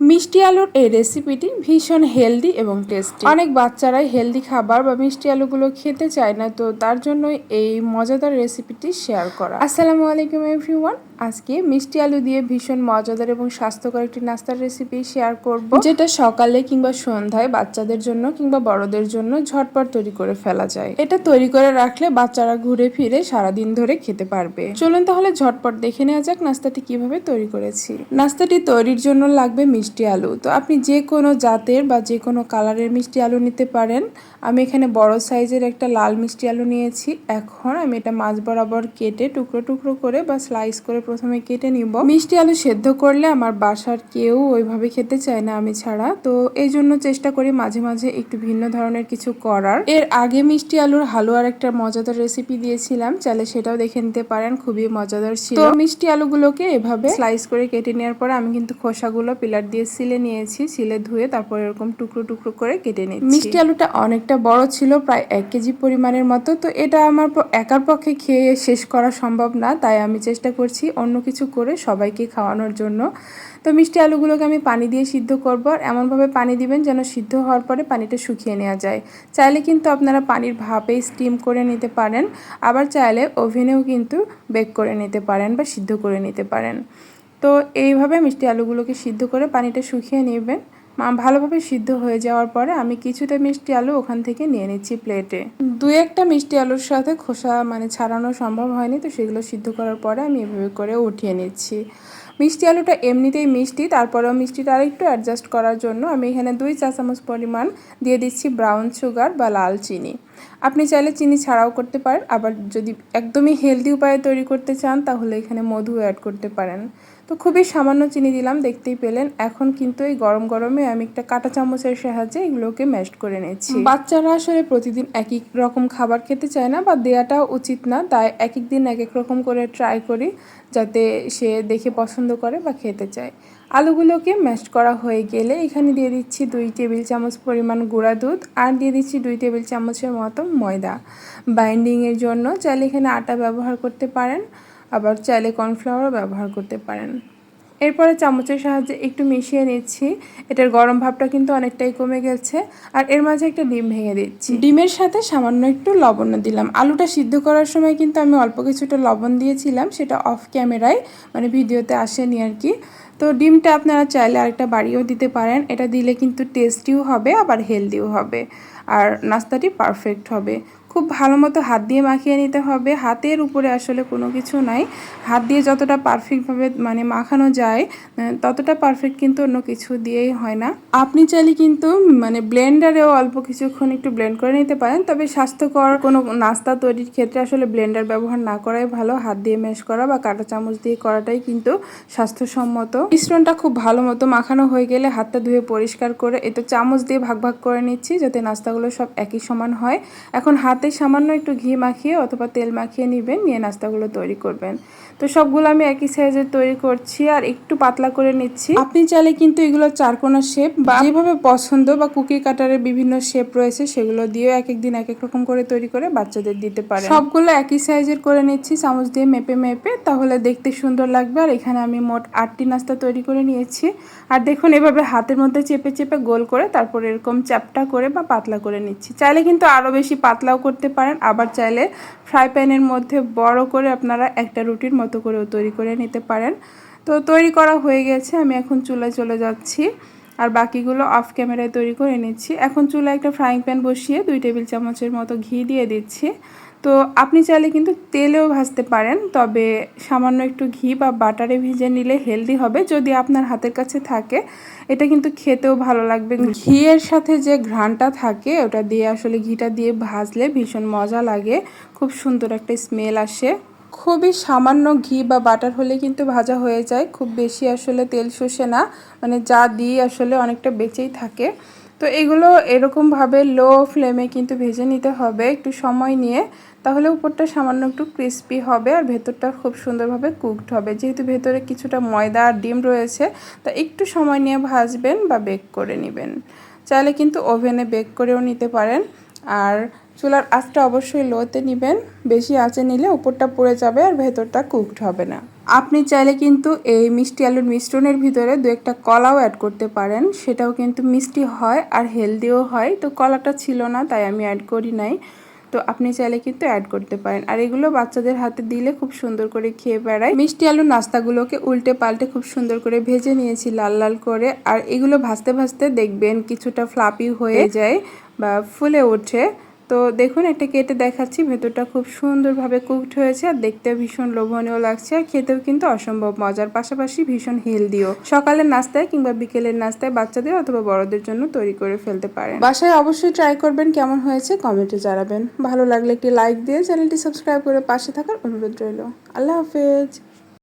মিষ্টি আলুর এই রেসিপিটি ভীষণ হেলদি এবং টেস্টি অনেক বাচ্চারাই হেলদি খাবার বা মিষ্টি আলুগুলো খেতে চায় না, তো তার জন্যই এই মজাদার রেসিপিটি শেয়ার করা। আসসালামু আলাইকুম এভরিওয়ান আজকে মিষ্টি আলু দিয়ে ভীষণ মজাদার এবং স্বাস্থ্যকর একটি নাস্তার রেসিপি শেয়ার করব। যেটা সকালে কিংবা সন্ধ্যায় বাচ্চাদের জন্য কিংবা বড়দের জন্য ঝটপট তৈরি করে ফেলা যায়। এটা তৈরি করে রাখলে বাচ্চারা ঘুরে ফিরে সারাদিন ধরে খেতে পারবে। চলুন তাহলে ঝটপট দেখে নেওয়া যাক নাস্তাটি কীভাবে তৈরি করেছি। নাস্তাটি তৈরির জন্য লাগবে মিষ্টি আলু। তো আপনি যে কোনো জাতের বা যে কোনো কালারের মিষ্টি আলু নিতে পারেন। আমি এখানে বড় সাইজের একটা লাল মিষ্টি আলু নিয়েছি। এখন আমি এটা মাছ বরাবর কেটে টুকরো টুকরো করে বা স্লাইস করে প্রথমে কেটে নিব। মিষ্টি আলু সেদ্ধ করলে আমার বাসার কেউ ওইভাবে খেতে চায় না আমি ছাড়া। তো এই জন্য চেষ্টা করি মাঝে মাঝে একটু ভিন্ন ধরনের কিছু করার। এর আগে মিষ্টি আলুর হালুয়ার একটা মজাদার রেসিপি দিয়েছিলাম। চাইলে সেটাও দেখে নিতে পারেন, খুবই মজাদার ছিল। মিষ্টি আলুগুলোকে এভাবে স্লাইস করে কেটে নেওয়ার পরে আমি কিন্তু খোসাগুলো পিলার দিয়ে সিলে নিয়েছি সিলে ধুয়ে তারপর এরকম টুকরো টুকরো করে কেটে নিয়েছি মিষ্টি আলুটা অনেকটা বড় ছিল, প্রায় এক কেজি পরিমাণের মতো। তো এটা আমার একার পক্ষে খেয়ে শেষ করা সম্ভব না, তাই আমি চেষ্টা করছি অন্য কিছু করে সবাইকে খাওয়ানোর জন্য। তো মিষ্টি আলুগুলোকে আমি পানি দিয়ে সিদ্ধ করব আর এমনভাবে পানি দিবেন যেন সিদ্ধ হওয়ার পরে পানিটা শুকিয়ে নেওয়া যায়। চাইলে কিন্তু আপনারা পানির ভাপে স্টিম করে নিতে পারেন, আবার চাইলে ওভেনেও কিন্তু বেক করে নিতে পারেন বা সিদ্ধ করে নিতে পারেন। তো এইভাবে মিষ্টি আলুগুলোকে সিদ্ধ করে পানিটা শুকিয়ে নেবেন। ভালোভাবে সিদ্ধ হয়ে যাওয়ার পরে আমি কিছুটা মিষ্টি আলু ওখান থেকে নিয়ে নিচ্ছি প্লেটে। দু একটা মিষ্টি আলুর সাথে খোসা মানে ছাড়ানো সম্ভব হয়নি, তো সেগুলো সিদ্ধ করার পরে আমি এভাবে করে উঠিয়ে নিচ্ছি। মিষ্টি আলুটা এমনিতেই মিষ্টি, তারপরেও মিষ্টিটা আরেকটু অ্যাডজাস্ট করার জন্য আমি এখানে দুই চা চামচ পরিমাণ দিয়ে দিচ্ছি ব্রাউন সুগার বা লাল চিনি। আপনি চাইলে চিনি ছাড়াও করতে পারেন, আবার যদি একদমই হেলদি উপায়ে তৈরি করতে চান, তাহলে এখানে মধু অ্যাড করতে পারেন। তো খুবই সামান্য চিনি দিলাম, দেখতেই পেলেন। এখন কিন্তু এই গরম গরমে আমি একটা কাঁটা চামচের সাহায্যে এগুলোকে ম্যাশ করে নিয়েছি বাচ্চারা আসলে প্রতিদিন এক এক রকম খাবার খেতে চায় না, বা দেওয়াটাও উচিত না। তাই এক এক দিন এক এক রকম করে ট্রাই করি, যাতে সে দেখে পছন্দ করে বা খেতে চায়। আলুগুলোকে ম্যাশ করা হয়ে গেলে এখানে দিয়ে দিচ্ছি দুই টেবিল চামচ পরিমাণ গুঁড়া দুধ আর দিয়ে দিচ্ছি দুই টেবিল চামচের মতো ময়দা। বাইন্ডিংয়ের জন্য চাইলে এখানে আটা ব্যবহার করতে পারেন, আবার চাইলে কর্নফ্লাওয়ারও ব্যবহার করতে পারেন। এরপরে চামচের সাহায্যে একটু মিশিয়ে নিচ্ছি। এটার গরম ভাবটা কিন্তু অনেকটাই কমে গেছে। আর এর মাঝে একটা ডিম ভেঙে দিচ্ছি। ডিমের সাথে সামান্য একটু লবণ দিলাম। আলুটা সিদ্ধ করার সময় কিন্তু আমি অল্প কিছুটা লবণ দিয়েছিলাম, সেটা অফ ক্যামেরায় মানে ভিডিওতে আসেনি আর কি। তো ডিমটা আপনারা চাইলে আরেকটা বাড়িয়েও দিতে পারেন। এটা দিলে কিন্তু টেস্টিও হবে, আবার হেলদিও হবে। আর নাস্তাটি পারফেক্ট হবে। খুব ভালো মতো হাত দিয়ে মাখিয়ে নিতে হবে। হাতের উপরে আসলে কোনো কিছু নাই। হাত দিয়ে যতটা পারফেক্টভাবে মানে মাখানো যায় ততটা পারফেক্ট কিন্তু অন্য কিছু দিয়েই হয় না। আপনি চাইলে কিন্তু মানে ব্লেন্ডারেও অল্প কিছুক্ষণ একটু ব্লেন্ড করে নিতে পারেন। তবে স্বাস্থ্যকর কোনো নাস্তা তৈরির ক্ষেত্রে আসলে ব্লেন্ডার ব্যবহার না করাই ভালো। হাত দিয়ে ম্যাশ করা বা কাঁটা চামচ দিয়ে করাটাই কিন্তু স্বাস্থ্যসম্মত। মিশ্রণটা খুব ভালো মতো মাখানো হয়ে গেলে হাতটা ধুয়ে পরিষ্কার করে এটা চামচ দিয়ে ভাগ ভাগ করে নিচ্ছি যাতে নাস্তাগুলো সব একই সমান হয়। এখন হাতে সামান্য একটু ঘি মাখিয়ে অথবা তেল মাখিয়ে নেবেন, নিয়ে নাস্তাগুলো তৈরি করবেন। তো সবগুলো আমি একই সাইজের তৈরি করছি আর একটু পাতলা করে নিচ্ছি। আপনি চাইলে কিন্তু এগুলো চারকোনা শেপ বা যেভাবে পছন্দ বা কুকি কাটারের বিভিন্ন শেপ রয়েছে সেগুলো দিয়েও এক এক দিন এক এক রকম করে তৈরি করে বাচ্চাদের দিতে পারে সবগুলো একই সাইজের করে নিচ্ছি, চামচ দিয়ে মেপে মেপে, তাহলে দেখতে সুন্দর লাগবে। আর এখানে আমি মোট আটটি নাস্তা তৈরি করে নিয়েছি। আর দেখুন, এভাবে হাতের মধ্যে চেপে চেপে গোল করে তারপর এরকম চ্যাপটা করে বা পাতলা করে নিচ্ছি। চাইলে কিন্তু আরও বেশি পাতলাও করতে পারেন। আবার চাইলে ফ্রাই প্যানের মধ্যে বড় করে আপনারা একটা রুটির মতো করেও তৈরি করে নিতে পারেন। তো তৈরি করা হয়ে গেছে। আমি এখন চুলায় চলে যাচ্ছি। আর বাকিগুলো অফ ক্যামেরায় তৈরি করে নিচ্ছি। এখন চুলায় একটা ফ্রাইং প্যান বসিয়ে দুই টেবিল চামচের মতো ঘি দিয়ে দিচ্ছি। তো আপনি চাইলে কিন্তু তেলেও ভাজতে পারেন, তবে সামান্য একটু ঘি বা বাটারে ভিজে নিলে হেলদি হবে। যদি আপনার হাতের কাছে থাকে, এটা কিন্তু খেতেও ভালো লাগবে। ঘিয়ের সাথে যে ঘ্রাণটা থাকে, ওটা দিয়ে আসলে ঘিটা দিয়ে ভাজলে ভীষণ মজা লাগে। খুব সুন্দর একটা স্মেল আসে। খুবই সামান্য ঘি বা বাটার হলে কিন্তু ভাজা হয়ে যায়। খুব বেশি আসলে তেল শোষে না। মানে যা দিয়ে আসলে অনেকটা বেঁচেই থাকে। তো এগুলো এরকমভাবে লো ফ্লেমে কিন্তু ভেজে নিতে হবে একটু সময় নিয়ে। তাহলে উপরটা সামান্য একটু ক্রিস্পি হবে আর ভেতরটা খুব সুন্দরভাবে কুকড হবে। যেহেতু ভেতরে কিছুটা ময়দা আর ডিম রয়েছে, তা একটু সময় নিয়ে ভাজবেন বা বেক করে নেবেন। চাইলে কিন্তু ওভেনে বেক করেও নিতে পারেন। আর চুলার আঁচটা অবশ্যই লোতে নেবেন, বেশি আঁচে নিলে উপরটা পড়ে যাবে আর ভেতরটা কুকড হবে না। আপনি চাইলে কিন্তু এই মিষ্টি আলুর মিশ্রণের ভিতরে দু একটা কলাও অ্যাড করতে পারেন, সেটাও কিন্তু মিষ্টি হয় আর হেলদিও হয়। তো কলাটা ছিল না, তাই আমি অ্যাড করি নাই। তো আপনি চাইলে কিন্তু অ্যাড করতে পারেন। আর এগুলো বাচ্চাদের হাতে দিলে খুব সুন্দর করে খেয়ে বেড়ায়। মিষ্টি আলুর নাস্তাগুলোকে উল্টে পাল্টে খুব সুন্দর করে ভেজে নিয়েছি লাল লাল করে। আর এগুলো ভাজতে ভাজতে দেখবেন কিছুটা ফ্লাপি হয়ে যায় বা ফুলে ওঠে। তো দেখুন একটা কেটে দেখাচ্ছি। ভেতরটা খুব সুন্দরভাবে কুকড হয়েছে আর দেখতে ভীষণ লোভনীয় লাগছে আর খেতেও কিন্তু অসম্ভব মজার, পাশাপাশি ভীষণ হেলদিও সকালের নাস্তায় কিংবা বিকেলের নাস্তায় বাচ্চাদের অথবা বড়দের জন্য তৈরি করে ফেলতে পারেন। বাসায় অবশ্যই ট্রাই করবেন কেমন হয়েছে কমেন্টে জানাবেন। ভালো লাগলে একটি লাইক দিয়ে চ্যানেলটি সাবস্ক্রাইব করে পাশে থাকার অনুরোধ রইল। আল্লাহ হাফেজ।